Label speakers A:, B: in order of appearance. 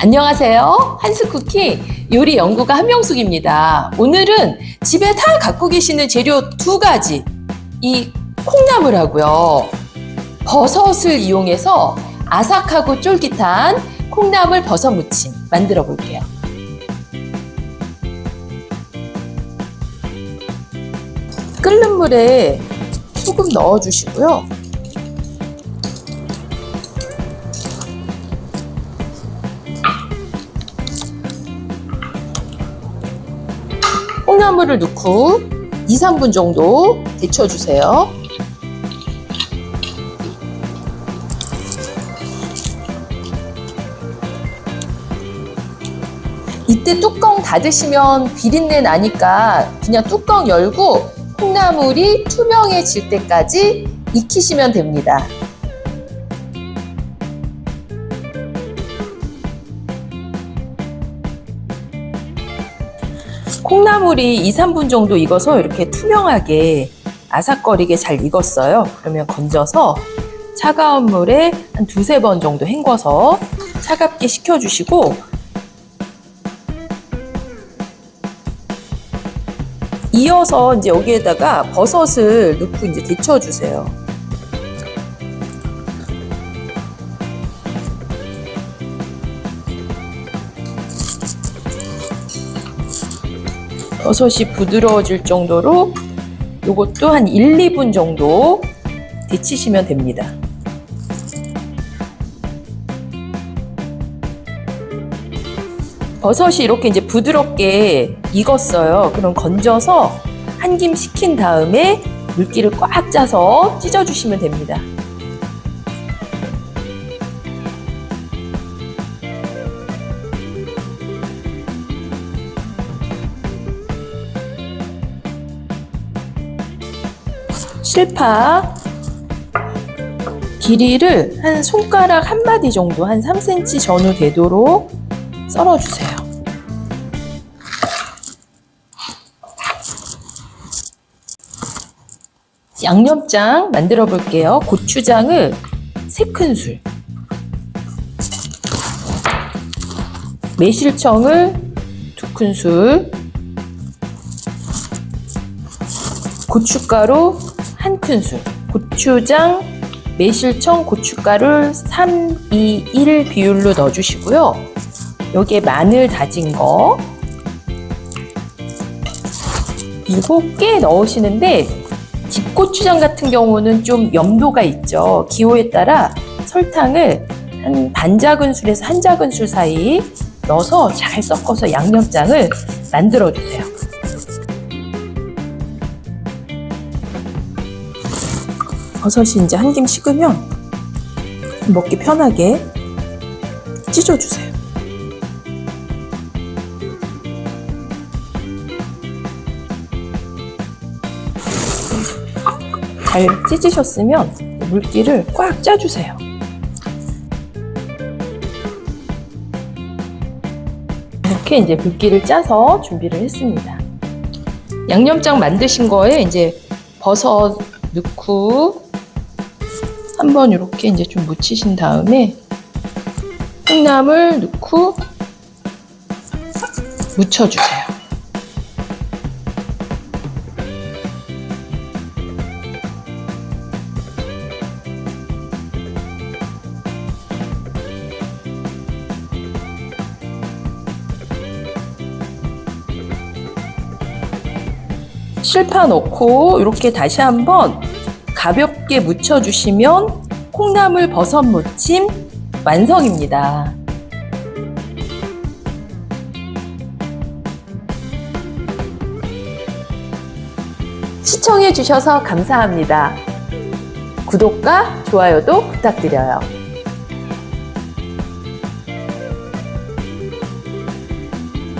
A: 안녕하세요. 한스쿠키 요리 연구가 한명숙입니다. 오늘은 집에 다 갖고 계시는 재료 두 가지. 이 콩나물하고요. 버섯을 이용해서 아삭하고 쫄깃한 콩나물 버섯 무침 만들어 볼게요. 끓는 물에 소금 넣어 주시고요. 콩나물을 넣고 2, 3분 정도 데쳐주세요. 이때 뚜껑 닫으시면 비린내 나니까 그냥 뚜껑 열고 콩나물이 투명해질 때까지 익히시면 됩니다. 콩나물이 2, 3분 정도 익어서 이렇게 투명하게 아삭거리게 잘 익었어요. 그러면 건져서 차가운 물에 한 두세 번 정도 헹궈서 차갑게 식혀주시고 이어서 이제 여기에다가 버섯을 넣고 이제 데쳐주세요. 버섯이 부드러워질 정도로 이것도 한 1, 2분 정도 데치시면 됩니다. 버섯이 이렇게 이제 부드럽게 익었어요. 그럼 건져서 한 김 식힌 다음에 물기를 꽉 짜서 찢어주시면 됩니다. 실파 길이를 한 손가락 한 마디 정도 한 3cm 전후 되도록 썰어주세요. 양념장 만들어 볼게요. 고추장을 3큰술, 매실청을 2큰술, 고춧가루 1큰술, 고추장, 매실청, 고춧가루를 3, 2, 1 비율로 넣어주시고요. 여기에 마늘 다진 거 그리고 깨 넣으시는데 집고추장 같은 경우는 좀 염도가 있죠. 기호에 따라 설탕을 한 반 작은술에서 한 작은술 사이 넣어서 잘 섞어서 양념장을 만들어 주세요. 버섯이 이제 한 김 식으면 먹기 편하게 찢어주세요. 잘 찢으셨으면 물기를 꽉 짜주세요. 이렇게 이제 물기를 짜서 준비를 했습니다. 양념장 만드신 거에 이제 버섯 넣고 한번 이렇게 이제 좀 묻히신 다음에 콩나물 넣고 묻혀주세요. 실파 넣고 이렇게 다시 한번 가볍게 묻혀주시면 콩나물 버섯 무침 완성입니다. 시청해주셔서 감사합니다. 구독과 좋아요도 부탁드려요.